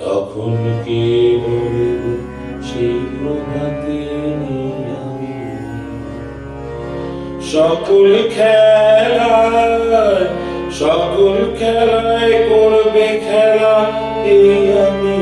তখন কে বলব সেই প্রভাতে সকল খেলায় সকল খেলায় করবে খেলা এই আমি।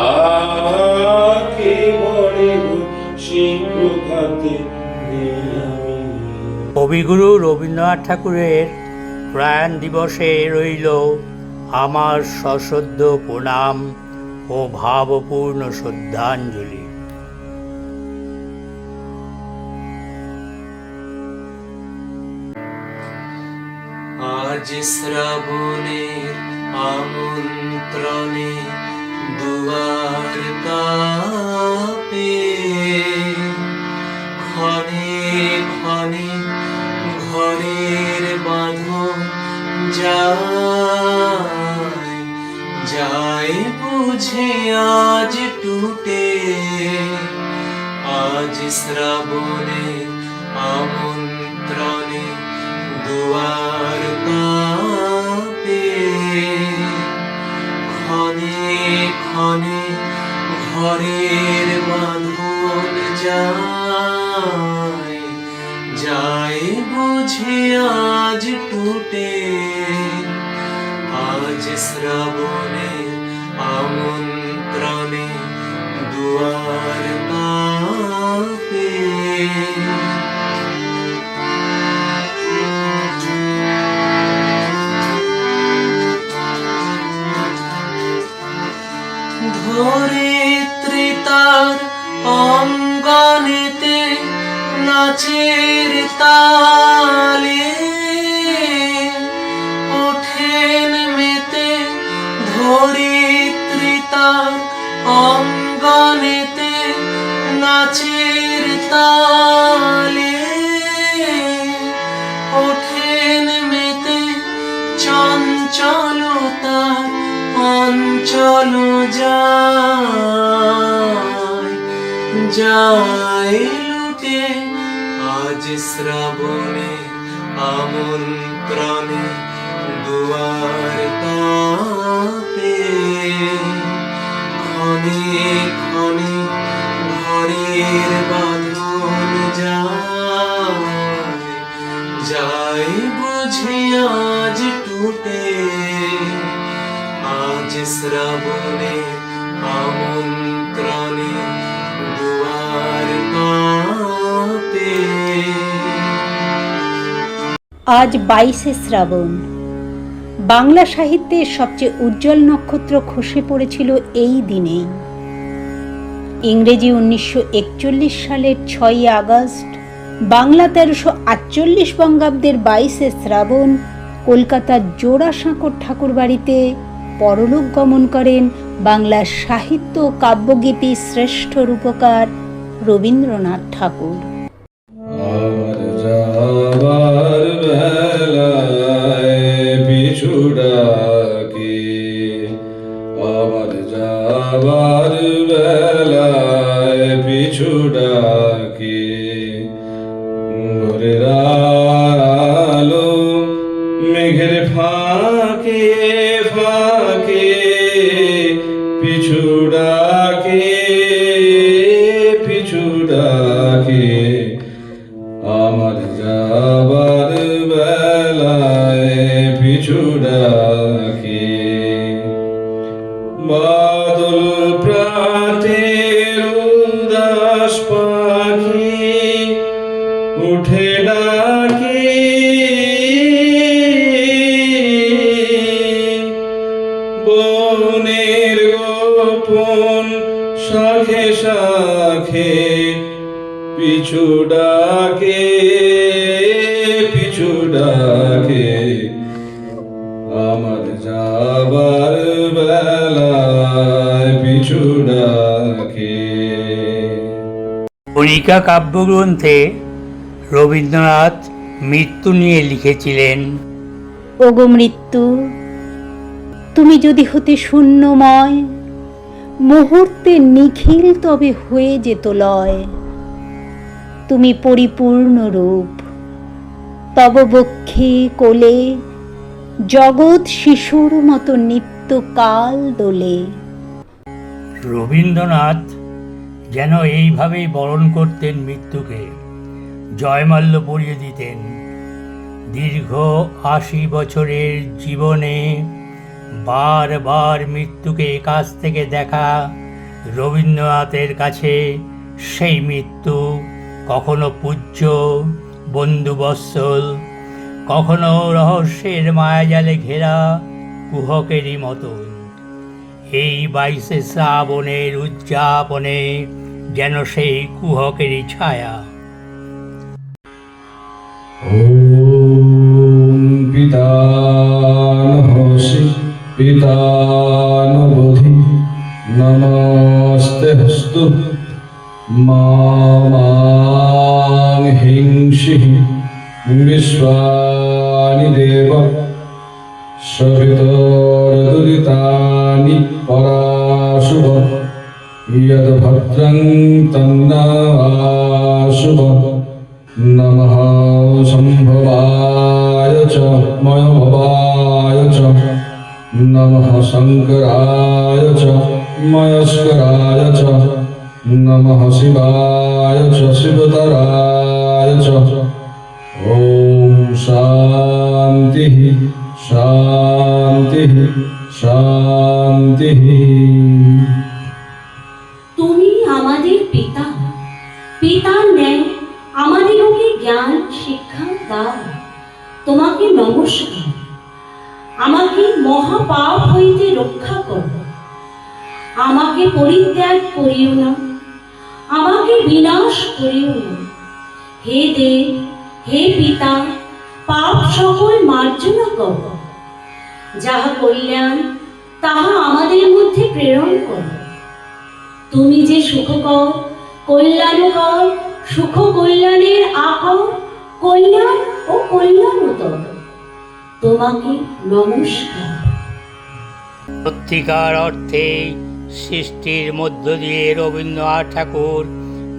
আকে বলে গো সেই প্রভাতে আমি কবিগুরু রবীন্দ্রনাথ ঠাকুরের প্রয়াণ দিবসে রইল আমার সশ্রদ্ধ প্রণাম ও ভাবপূর্ণ শ্রদ্ধাঞ্জলি। আজ শ্রাবণের আমন্ত্রণে দুয়ার বুঝে আজ টুটে আজ শ্রাবণের আমন্ত্রণে দুয়ার কাপে ক্ষণে ক্ষণে ঘরের বাঁধন যায় যায় বুঝে আজ টুটে আজ শ্রাবণের আমন্ত্রণে দুয়ার কাপে ধরিত্রী তার অঙ্গনেতে নাচের তালে তালে ওঠেন মেতে চঞ্চলতার অঞ্চল যায়। যায় আজ শ্রাবণে আমন্ত্রণে দুয়ার কাপে ক্ষণে ক্ষণে ঘরের বাঁধন যাই আজ টুটে। আজ শ্রাবণে আমন্ত্রণে আজ বাইশে শ্রাবণ। বাংলা সাহিত্যের সবচেয়ে উজ্জ্বল নক্ষত্র খসে পড়েছিল এই দিনেই। ইংরেজি উনিশশো একচল্লিশ সালের ছয়ই আগস্ট, বাংলা তেরোশো আটচল্লিশ বঙ্গাব্দের বাইশে শ্রাবণ, কলকাতার জোড়াসাঁকর ঠাকুর বাড়িতে পরলোক গমন করেন বাংলা সাহিত্য কাব্যগীতি শ্রেষ্ঠ রূপকার রবীন্দ্রনাথ ঠাকুর। কণিকা কাব্যগ্রন্থে রবীন্দ্রনাথ মৃত্যু নিয়ে লিখেছিলেন। ওগো মৃত্যু তুমি যদি হতে শূন্যময় মুহূর্তে নিখিল তবে হয়ে যেত লয়। তুমি পরিপূর্ণ রূপ তব বক্ষে কোলে জগৎ শিশুর মতো নিত্য কাল দোলে। রবীন্দ্রনাথ যেন এইভাবেই বরণ করতেন মৃত্যুকে। জয়মাল্য পরিয়ে দিতেন। দীর্ঘ আশি বছরের জীবনে বারবার মৃত্যুকে কাছ থেকে দেখা রবীন্দ্রনাথের কাছে, সেই মৃত্যু কখনো পূজ্য বন্ধুবৎসল কখনো রহস্যের মায়াজালে ঘেরা কুহকেরই মতন। এই বাইশে শ্রাবণের উদযাপনে যেন সেই কুহকেরই ছায়া। পিতানহসি নমস্তে হস্তু। মাং হিংসি বিশ্বাস यद्भद्रं तन्नवाशुभ नमः सम्भवाय च मयभवाय च नमः शङ्कराय च मयस्कराय च नमः शिवाय च शिवतराय च ॐ शान्तिः शान्तिः शान्तिः পিতার ন্যায় আমাদেরকে জ্ঞান, শিক্ষা দাও। তোমাকে নমস্কার। আমাকে মহাপাপ হইতে রক্ষা করো। আমাকে পরিত্যাগ করিও না। আমাকে বিনাশ করিও না। হে দেব, হে পিতা, পাপ সকল মার্জনা করো। যাহা কল্যাণ, তাহা আমাদের মধ্যে প্রেরণ করো। তুমি যে সুখকর কল্যাণকর সুখ কল্যাণের আকর কল্যাণ ও কল্যাণতর তোমাকে নমস্কার। সত্যিকার অর্থে সৃষ্টির মধ্য দিয়ে রবীন্দ্রনাথ ঠাকুর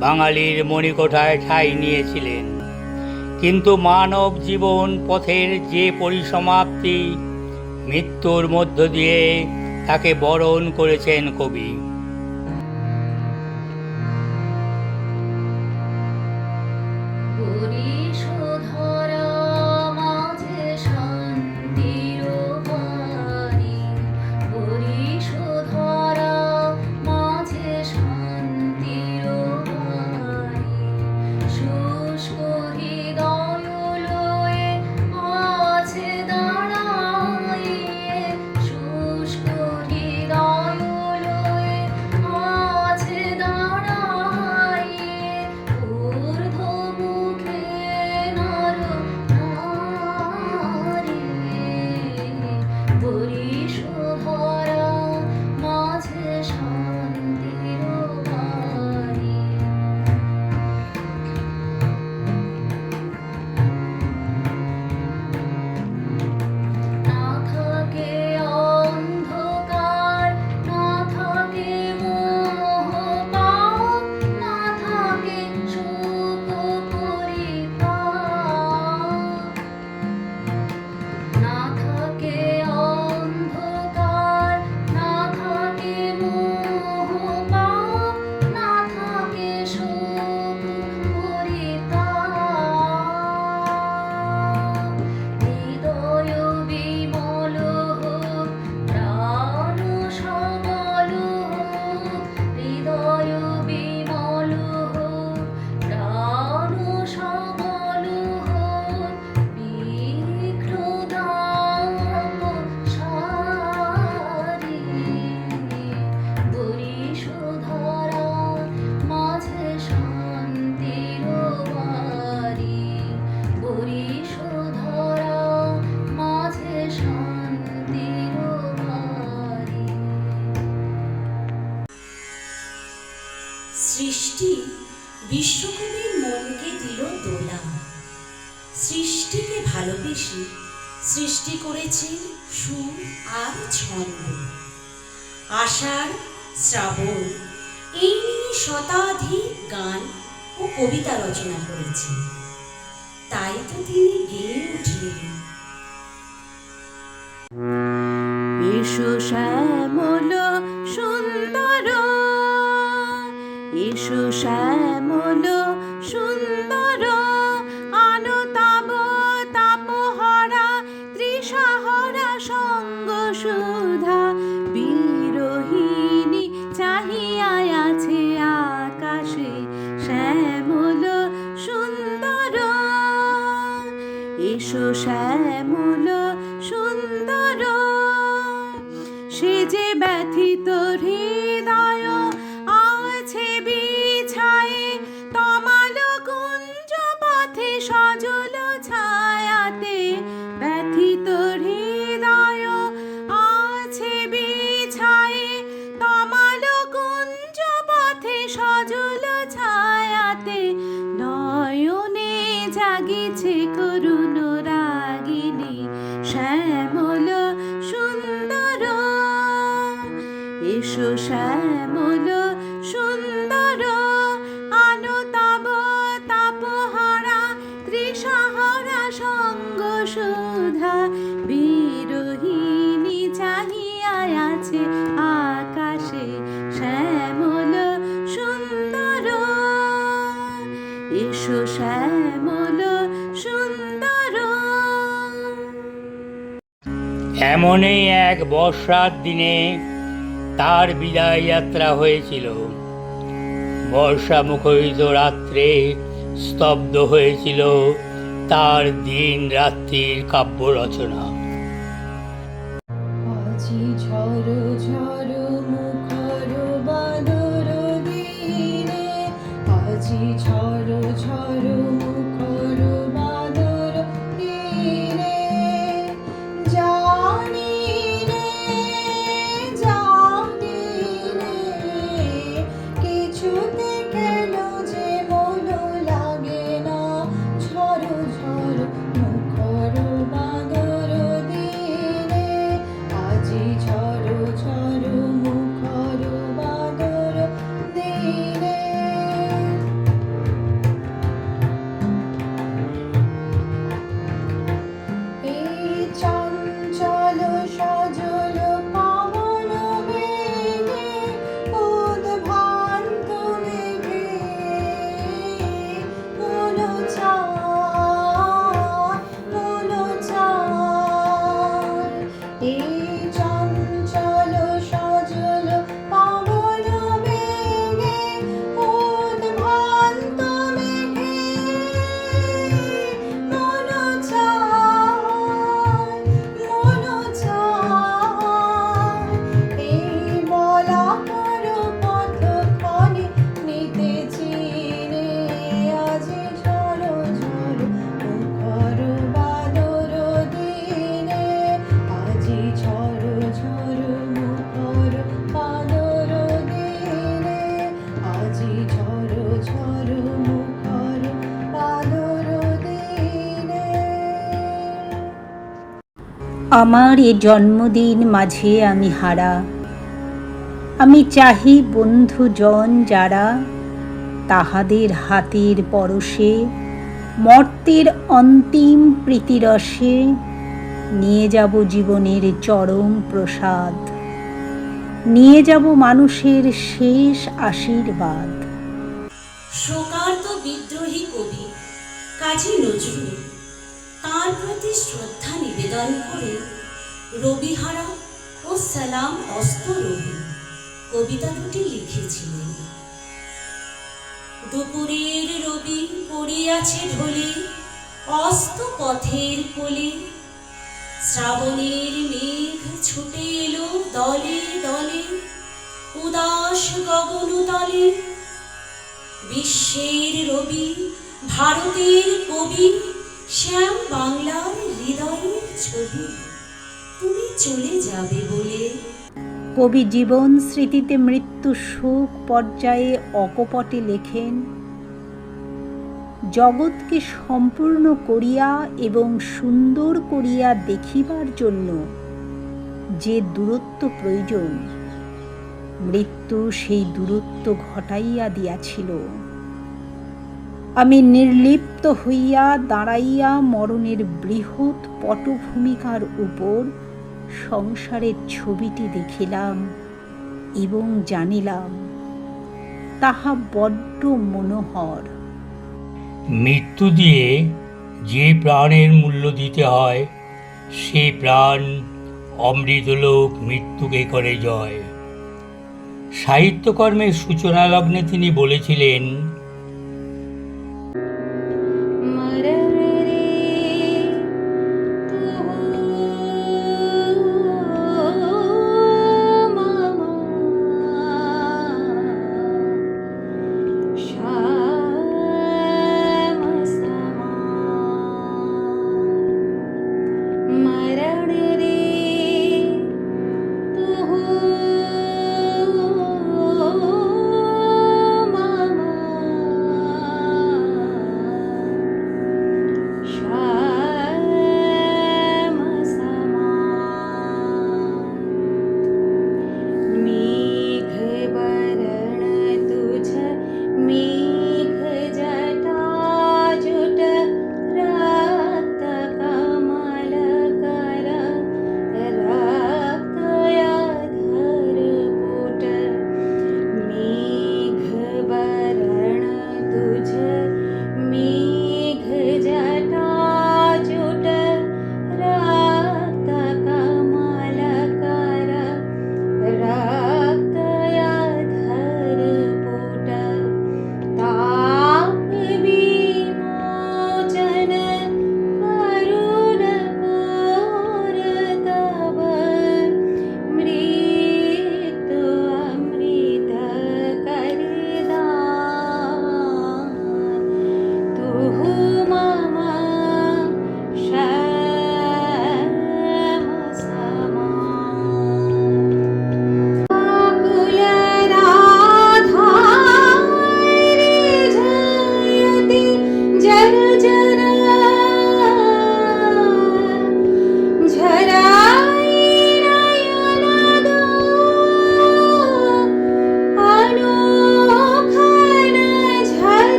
বাঙালির মণিকোঠায় ঠাঁই নিয়েছিলেন। কিন্তু মানব জীবন পথের যে পরিসমাপ্তি, মৃত্যুর মধ্য দিয়ে তাকে বরণ করেছেন কবি। সৃষ্টি বিশ্বকবির মনকে দিল দোলা সৃষ্টিকে ভালোবেসে সৃষ্টি করেছেন সুর আর ছন্দ। আষাঢ়, শ্রাবণ, এই নিয়ে শতাধিক গান ও কবিতা রচনা করেছেন তাই তো তিনি গেয়ে উঠলেন। এসো শ্যামল এসো শ্যামল সুন্দর আলো তাব তাপহরা তৃষাহরা সঙ্গ সুধা বিরোহিণী চাহিয়া আছে আকাশে শ্যামল সুন্দর। এসো শ্যামল এসো সুন্দর আলো তব তাপহারা তৃষাহরা সঙ্গ সুধা বিরোহিণী চাহিয়া আছে আকাশে শ্যামল সুন্দর। এসো শ্যামল সুন্দর। এমনই এক বর্ষার দিনে তার বিদায় যাত্রা হয়েছিল। বর্ষা মুখরিত রাত্রে স্তব্ধ হয়েছিল তার দিন রাত্রির কাব্য রচনা। ঝড় ঝড় আমার এ জন্মদিন মাঝে আমি হারা। আমি চাহি বন্ধুজন যারা তাহাদের হাতের পরশে মর্তের অন্তিম প্রীতিরসে নিয়ে যাব জীবনের চরম প্রসাদ। নিয়ে যাব মানুষের শেষ আশীর্বাদ। শোকার্ত বিদ্রোহী কবি কাজী নজরুল তার প্রতি শ্রদ্ধা নিবেদন করে রবিহারা ও সালাম অস্ত রবি। কবিতা দুটি লিখেছিলেন। দুপুরের রবি পড়িয়াছে ঢলে, অস্ত পথের কোলে। শ্রাবণের মেঘ ছুটে এলো দলে দলে, উদাস গগন তলে। বিশ্বের রবি, ভারতের কবি শ্যাম বাংলার হৃদয়ের ছবি। তুমি চলে যাবে বলে। কবি জীবন স্মৃতিতে মৃত্যু সুখ পর্যায়ে অকপটে লেখেন, জগৎকে সম্পূর্ণ করিয়া এবং সুন্দর করিয়া দেখিবার জন্য যে দূরত্ব প্রয়োজন, মৃত্যু সেই দূরত্ব ঘটাইয়া দিয়াছিল। আমি নির্লিপ্ত হইয়া দাঁড়াইয়া মরণের বৃহৎ পটভূমিকার উপর সংসারের ছবিটি দেখিলাম এবং জানিলাম, তাহা বড্ড মনোহর। মৃত্যু দিয়ে যে প্রাণের মূল্য দিতে হয়, সে প্রাণ অমৃতলোক মৃত্যুকে করে জয়। সাহিত্যকর্মের সূচনা লগ্নে তিনি বলেছিলেন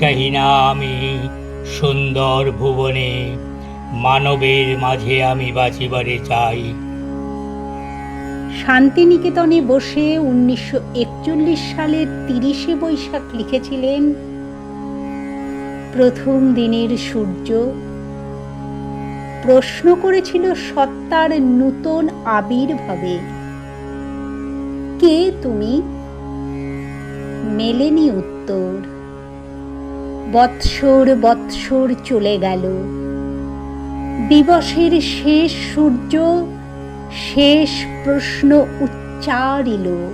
চাহি না আমি সুন্দর ভুবনে, মানবের মাঝে আমি বাঁচিবারে চাই। শান্তিনিকেতনে বসে উনিশশো একচল্লিশ সালের তিরিশে বৈশাখ লিখেছিলেন, প্রথম দিনের সূর্য। প্রশ্ন করেছিল সত্তার নূতন আবির্ভাবে, কে তুমি? মেলেনি উত্তর। বৎসর বৎসর চলে গেল। দিবসের শেষ সূর্য শেষ প্রশ্ন উচ্চারিল।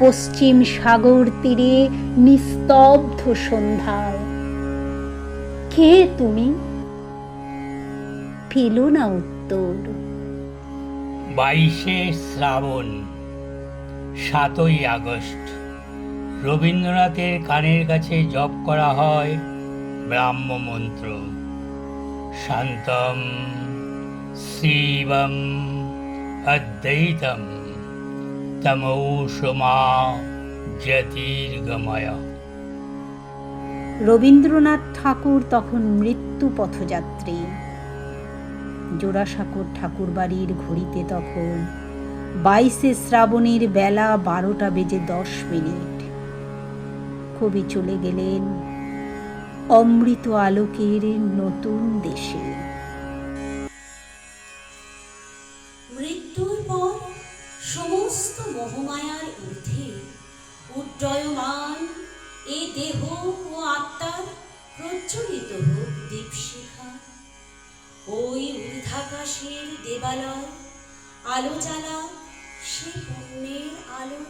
পশ্চিম সাগর তীরে নিস্তব্ধ সন্ধ্যায় কে তুমি? পেল না উত্তর। বাইশে শ্রাবণ, সাতই আগস্ট। রবীন্দ্রনাথের কানের কাছে জপ করা হয় ব্রাহ্ম মন্ত্র। শান্তম শিবম অদ্বৈতম তমৌসমা জ্যোতির্গময়। রবীন্দ্রনাথ ঠাকুর তখন মৃত্যু পথযাত্রী। জোড়াসাঁকোর ঠাকুর বাড়ির ঘড়িতে তখন বাইশে শ্রাবণের বেলা বারোটা বেজে দশ মিনিট। কবি চলে গেলেন অমৃত আলোকের নতুন দেশে। মৃত্যুর পর সমস্ত ঊর্ধ্বে উড্ডয়মান এই দেহ ও আত্মার প্রজ্বলিত হোক দীপশিখা। ওই ঊর্ধ্বাকাশের দেবালয়, আলো জ্বালা, সে পুণ্যের আলো